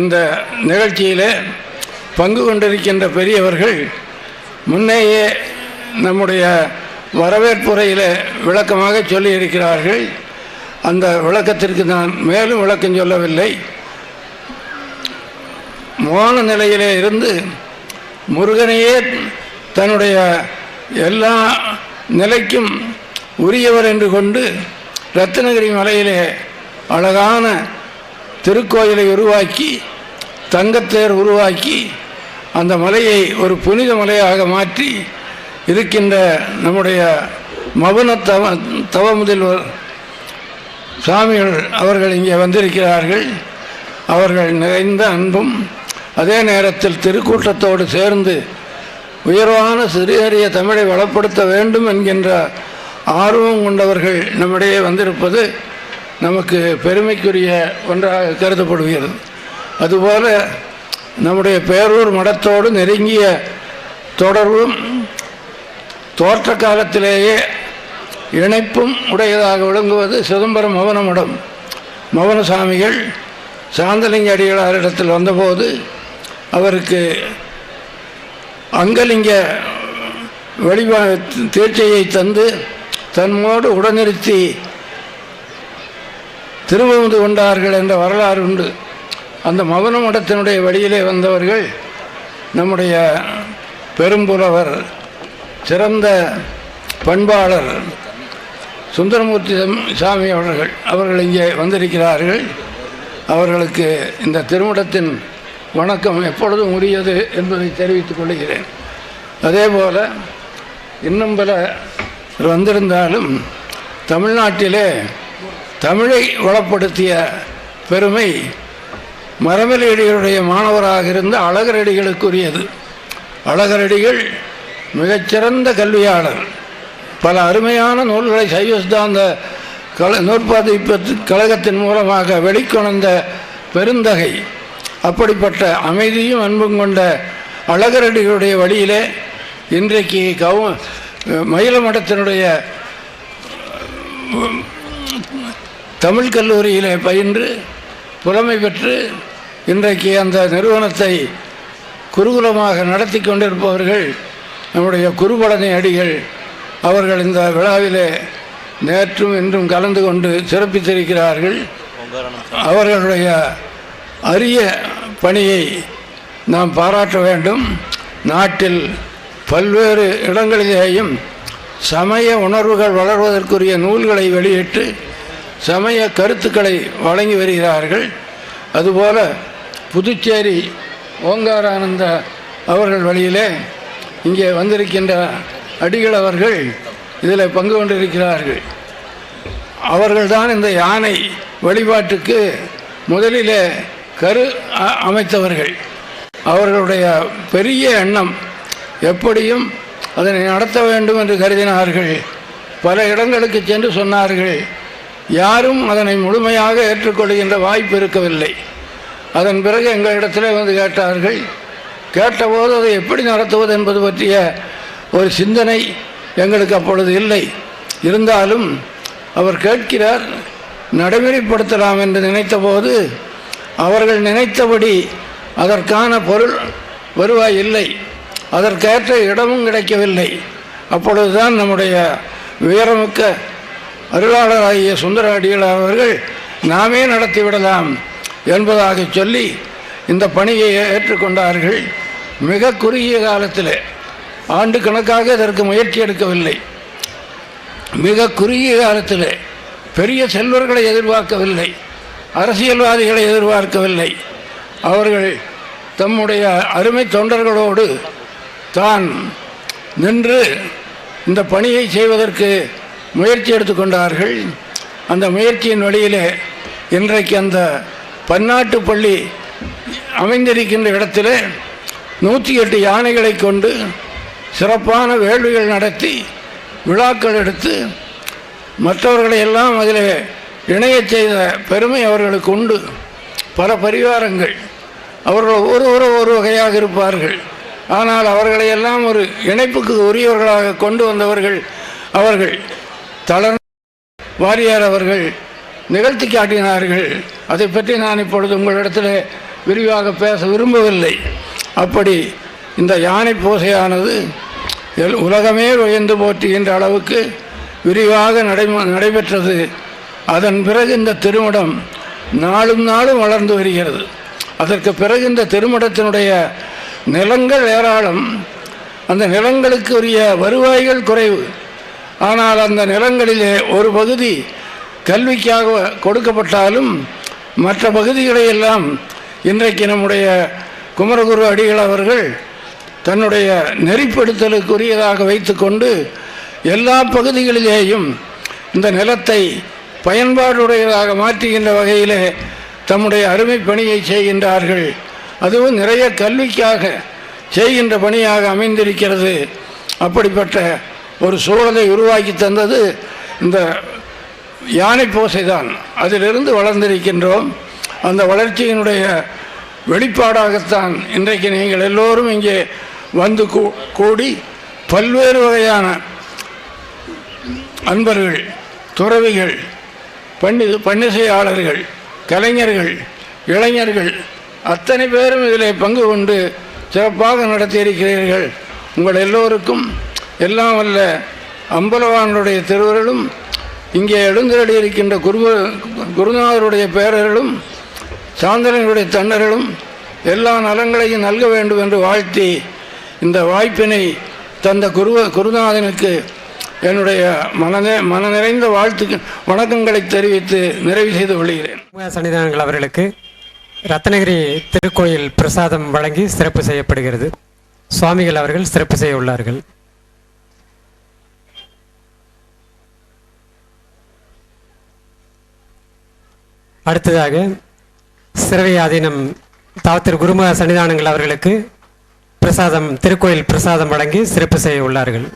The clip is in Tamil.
இந்த நிகழ்ச்சியிலே பங்கு கொண்டிருக்கின்ற பெரியவர்கள் முன்னேயே நம்முடைய வரவேற்புரையில் விளக்கமாக சொல்லியிருக்கிறார்கள். அந்த விளக்கத்திற்கு நான் மேலும் விளக்கம் சொல்லவில்லை. மோன நிலையிலே இருந்து முருகனையே தன்னுடைய எல்லா நிலைக்கும் உரியவர் என்று கொண்டு ரத்னகிரி மலையிலே அழகான திருக்கோயிலை உருவாக்கி தங்கத்தேர் உருவாக்கி அந்த மலையை ஒரு புனித மலையாக மாற்றி இருக்கின்ற நம்முடைய மபுன தவ தவ முதல்வர் சுவாமிகள் அவர்கள் இங்கே வந்திருக்கிறார்கள். அவர்கள் நிறைந்த அன்பும் அதே நேரத்தில் திருக்கூட்டத்தோடு சேர்ந்து உயர்வான சிறியறிய தமிழை வளப்படுத்த வேண்டும் என்கின்ற ஆர்வம் கொண்டவர்கள் நம்மிடையே வந்திருப்பது நமக்கு பெருமைக்குரிய ஒன்றாக கருதப்படுகிறது. அதுபோல நம்முடைய பேரூர் மடத்தோடு நெருங்கிய தொடர்பும் தோற்ற காலத்திலேயே இணைப்பும் உடையதாக விளங்குவது சிதம்பரம் மௌன மடம். மௌன சாமிகள் சாந்தலிங்க அடிகளாரிடத்தில் வந்தபோது அவருக்கு அங்கலிங்க வழிபா தீட்சையை தந்து தன்மோடு உடனிறுத்தி திருவமுது கொண்டார்கள் என்ற வரலாறு உண்டு. அந்த மவன மடத்தினுடைய வழியிலே வந்தவர்கள் நம்முடைய பெரும்புலவர் சிறந்த பண்பாளர் சுந்தரமூர்த்தி சாமி அவர்கள் அவர்கள் இங்கே வந்திருக்கிறார்கள். அவர்களுக்கு இந்த திருமணத்தின் வணக்கம் எப்பொழுதும் உரியது என்பதை தெரிவித்துக் கொள்கிறேன். அதே போல் இன்னும் பல வந்திருந்தாலும் தமிழ்நாட்டிலே தமிழை வளப்படுத்திய பெருமை மரமலையடிகளுடைய மாணவராக இருந்த அழகரடிகளுக்குரியது. அழகரடிகள் மிகச்சிறந்த கல்வியாளர். பல அருமையான நூல்களை சைவ சித்தாந்த கல நூற்பாதிப்பு கழகத்தின் மூலமாக வெளிக்கொணர்ந்த பெருந்தகை. அப்படிப்பட்ட அமைதியும் அன்பும் கொண்ட அழகரடிகளுடைய வழியிலே இன்றைக்கு கவு மயிலமடத்தினுடைய தமிழ் கல்லூரியிலே பயின்று புலமை பெற்று இன்றைக்கு அந்த நிறுவனத்தை குருகுலமாக நடத்தி கொண்டிருப்பவர்கள் நம்முடைய குருபடனை அடிகள் அவர்கள் இந்த விழாவிலே நேற்றும் இன்றும் கலந்து கொண்டு சிறப்பித்திருக்கிறார்கள். அவர்களுடைய அரிய பணியை நாம் பாராட்ட வேண்டும். நாட்டில் பல்வேறு இடங்களிலேயும் சமய உணர்வுகள் வளர்வதற்குரிய நூல்களை வெளியிட்டு சமய கருத்துக்களை வழங்கி வருகிறார்கள். அதுபோல புதுச்சேரி ஓங்காரானந்த அவர்கள் வழியிலே இங்கே வந்திருக்கின்ற அடிகள் அவர்கள் இதில் பங்கு கொண்டிருக்கிறார்கள். அவர்கள்தான் இந்த யானை வழிபாட்டுக்கு முதலிலே கரு அ- அமைத்தவர்கள். அவர்களுடைய பெரிய எண்ணம் எப்படியும் அதனை நடத்த வேண்டும் என்று கருதினார்கள். பல இடங்களுக்கு சென்று சொன்னார்கள். யாரும் அதனை முழுமையாக ஏற்றுக்கொள்கின்ற வாய்ப்பு இருக்கவில்லை. அதன் பிறகு எங்களிடத்திலே வந்து கேட்டார்கள் கேட்டபோது அதை எப்படி நடத்துவது என்பது பற்றிய ஒரு சிந்தனை எங்களுக்கு அப்பொழுது இல்லை. இருந்தாலும் அவர் கேட்கிறார் நடைமுறைப்படுத்தலாம் என்று நினைத்தபோது அவர்கள் நினைத்தபடி அதற்கான பொருள் வருவாய் இல்லை அதற்கேற்ற இடமும் கிடைக்கவில்லை. அப்பொழுதுதான் நம்முடைய உயரமிக்க அருளாளராகிய சுந்தர அடிகளார் அவர்கள் நாமே நடத்திவிடலாம் என்பதாக சொல்லி இந்த பணியை ஏற்றுக்கொண்டார்கள். மிக குறுகிய காலத்தில். ஆண்டு கணக்காக இதற்கு முயற்சி எடுக்கவில்லை. மிக குறுகிய காலத்தில். பெரிய செல்வர்களை எதிர்பார்க்கவில்லை. அரசியல்வாதிகளை எதிர்பார்க்கவில்லை. அவர்கள் தம்முடைய அருமை தொண்டர்களோடு தான் நின்று இந்த பணியை செய்வதற்கு முயற்சி எடுத்துக்கொண்டார்கள். அந்த முயற்சியின் வழியிலே இன்றைக்கு அந்த பன்னாட்டு பள்ளி அமைந்திருக்கின்ற இடத்துல நூற்றி எட்டு யானைகளை கொண்டு சிறப்பான வேள்விகள் நடத்தி விழாக்கள் எடுத்து மற்றவர்களை எல்லாம் அதில் இணையச் செய்த பெருமை அவர்களுக்கு உண்டு. பல பரிவாரங்கள் அவர்கள் ஒரு ஒரு ஒரு வகையாக இருப்பார்கள். ஆனால் அவர்களை எல்லாம் ஒரு இணைப்புக்கு உரியவர்களாக கொண்டு வந்தவர்கள் அவர்கள். தளர் வாரியார் அவர்கள் நிகழ்த்தி காட்டினார்கள். அதை பற்றி நான் இப்பொழுது உங்களிடத்தில் விரிவாக பேச விரும்பவில்லை. அப்படி இந்த யானை பூசையானது எல் உலகமே உயர்ந்து போற்றுகின்ற அளவுக்கு விரிவாக நடை நடைபெற்றது. அதன் பிறகு இந்த திருமணம் நாளும் நாளும் வளர்ந்து வருகிறது. அதற்கு பிறகு இந்த திருமணத்தினுடைய நிலங்கள் ஏராளம். அந்த நிலங்களுக்கு உரிய வருவாய்கள் குறைவு. ஆனால் அந்த நிலங்களிலே ஒரு பகுதி கல்விக்காக கொடுக்கப்பட்டாலும் மற்ற பகுதிகளையெல்லாம் இன்றைக்கு நம்முடைய குமரகுரு அடிகள் அவர்கள் தன்னுடைய நெறிப்படுத்தலுக்குரியதாக வைத்துக்கொண்டு எல்லா பகுதிகளிலேயும் இந்த நிலத்தை பயன்பாடுடையதாக மாற்றுகின்ற வகையிலே தம்முடைய அருமை பணியை செய்கின்றார்கள். அதுவும் நிறைய கல்விக்காக செய்கின்ற பணியாக அமைந்திருக்கிறது. அப்படிப்பட்ட ஒரு சூழலை உருவாக்கி தந்தது இந்த யானை பூசைதான். அதிலிருந்து வளர்ந்திருக்கின்றோம். அந்த வளர்ச்சியினுடைய வெளிப்பாடாகத்தான் இன்றைக்கு நீங்கள் எல்லோரும் இங்கே வந்து கூ- கூடி பல்வேறு வகையான அன்பர்கள் துறவிகள் பண்ணி பன்னிசையாளர்கள் கலைஞர்கள் இளைஞர்கள் அத்தனை பேரும் இதில் பங்கு கொண்டு சிறப்பாக நடத்தியிருக்கிறீர்கள். உங்கள் எல்லோருக்கும் எல்லாம் வல்ல அம்பலவானுடைய திருவருளும் இங்கே எழுந்தரடி இருக்கின்ற குரு குருநாதருடைய பேரர்களும் சாந்தனங்களுடைய தன்னர்களும் எல்லா நலங்களையும் நல்க வேண்டும் என்று வாழ்த்தி இந்த வாய்ப்பினை தந்த குரு குருநாதனுக்கு என்னுடைய மனநே மன நிறைந்த வாழ்த்துக்கு வணக்கங்களை தெரிவித்து நிறைவு செய்து கொள்கிறேன். சன்னிதானங்கள் அவர்களுக்கு ரத்னகிரி திருக்கோயில் பிரசாதம் வழங்கி சிறப்பு செய்யப்படுகிறது. சுவாமிகள் அவர்கள் சிறப்பு செய்ய உள்ளார்கள். அடுத்ததாக சிறவை ஆதீனம் தாவத்திரு குரும சன்னிதானங்கள் அவர்களுக்கு பிரசாதம் திருக்கோயில் பிரசாதம் வழங்கி சிறப்பு செய்ய உள்ளார்கள்.